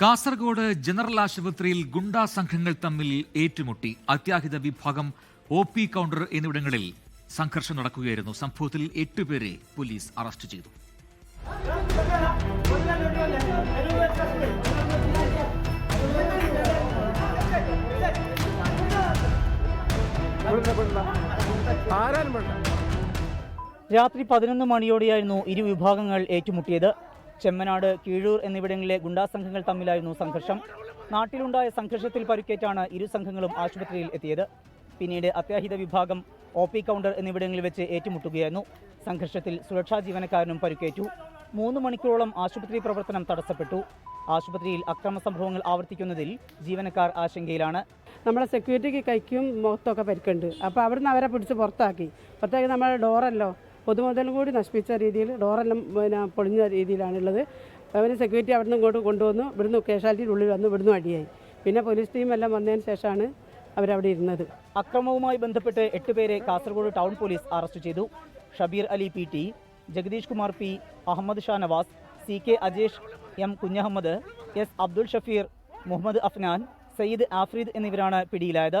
Kasaragod general ആശുപത്രിയിൽ ഗുണ്ടാ സംഘങ്ങൾ തമ്മിൽ ഏറ്റുമുട്ടി. അത്യാഹിത വിഭാഗം ഒ പി കൗണ്ടർ എന്നിവിടങ്ങളിൽ സംഘർഷം നടക്കുകയായിരുന്നു. സംഭവത്തിൽ എട്ടുപേരെ പോലീസ് അറസ്റ്റ് ചെയ്തു. രാത്രി പതിനൊന്ന് മണിയോടെയായിരുന്നു ഇരു വിഭാഗങ്ങൾ ഏറ്റുമുട്ടിയത്. ചെമ്മനാട് കീഴൂർ എന്നിവിടങ്ങളിലെ ഗുണ്ടാ സംഘങ്ങൾ തമ്മിലായിരുന്നു സംഘർഷം. നാട്ടിലുണ്ടായ സംഘർഷത്തിൽ പരുക്കേറ്റാണ് ഇരു സംഘങ്ങളും ആശുപത്രിയിൽ എത്തിയത്. പിന്നീട് അത്യാഹിത വിഭാഗം ഒ പി കൗണ്ടർ എന്നിവിടങ്ങളിൽ വെച്ച് ഏറ്റുമുട്ടുകയായിരുന്നു. സംഘർഷത്തിൽ സുരക്ഷാ ജീവനക്കാരനും പരുക്കേറ്റു. മൂന്ന് മണിക്കൂറോളം ആശുപത്രി പ്രവർത്തനം തടസ്സപ്പെട്ടു. ആശുപത്രിയിൽ അക്രമ സംഭവങ്ങൾ ആവർത്തിക്കുന്നതിൽ ജീവനക്കാർ ആശങ്കയിലാണ്. നമ്മുടെ സെക്യൂരിറ്റിക്ക് കൈക്കും മുഖത്തൊക്കെ പരിക്കുണ്ട്. അപ്പോൾ അവിടുന്ന് അവരെ പിടിച്ച് പുറത്താക്കി. പുറത്താക്കി നമ്മുടെ ഡോറല്ലോ പൊതുമുതലും കൂടി നശിപ്പിച്ച രീതിയിൽ ഡോറെല്ലാം പിന്നെ പൊളിഞ്ഞ രീതിയിലാണുള്ളത്. അവർ സെക്യൂരിറ്റി അവിടെ നിന്ന് ഇങ്ങോട്ട് കൊണ്ടുവന്നു. ഇവിടുന്ന് കാഷ്വാലിറ്റിയുടെ ഉള്ളിൽ വന്നു. ഇവിടുന്ന് അടിയായി. പിന്നെ പോലീസ് ടീം എല്ലാം വന്നതിന് ശേഷമാണ് അവരവിടെ ഇരുന്നത്. അക്രമവുമായി ബന്ധപ്പെട്ട് എട്ട് പേരെ കാസർഗോഡ് ടൗൺ പോലീസ് അറസ്റ്റ് ചെയ്തു. Shabeer Ali P T Jagadish Kumar P Ahmed Sha Nawaz C K Ajesh M Kunhahammed S Abdul Shafeer Muhammad Afnan Sayyid Afreed എന്നിവരാണ് പിടിയിലായത്.